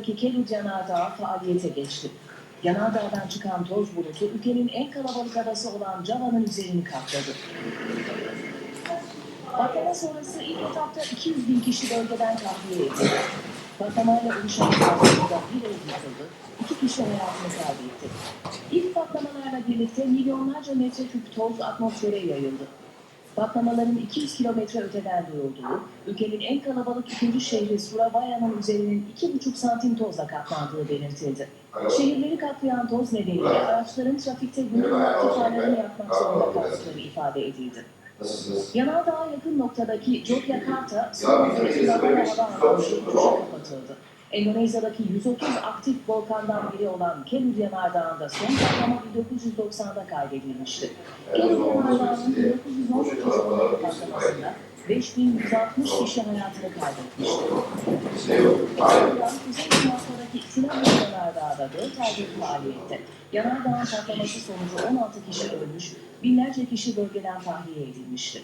Kelud Yanardağı faaliyete geçti. Yanardağ'dan çıkan toz bulutu ülkenin en kalabalık adası olan Java'nın üzerini kapladı. Patlama sonrası ilk etapta 200 bin kişi bölgeden tahliye edildi. Patlamayla oluşan kazanımda bir ev yıkıldı, iki kişi hayatını kaybetti. İlk patlamalarla birlikte milyonlarca metreküp toz atmosfere yayıldı. Patlamaların 200 kilometre öteden duyulduğu, ülkenin en kalabalık ikinci şehri Surabaya'nın üzerinin 2,5 santim tozla kaplandığı belirtildi. Şehirleri kaplayan toz nedeniyle araçların trafikte gündüz vakti farlarını yakmak zorunda kaldıkları ifade edildi. Yanardağ'a yakın noktadaki Yogyakarta, Surabaya ve Surabaya hava anlamı uçuşa kapatıldı. Endonezya'daki 130 aktif volkandan biri olan Kelud Yanardağı'nda son patlama 1990'da kaydedilmişti. Kelud Yanardağı'nın 1918 yılındaki patlamasında 5160 kişi hayatını kaybetmişti. Kuzey Sumatra,'daki Sinablu Yanardağ'da 4 aydır faaliyette. Yanardağ'ın patlaması sonucu 16 kişi ölmüş, binlerce kişi bölgeden tahliye edilmişti.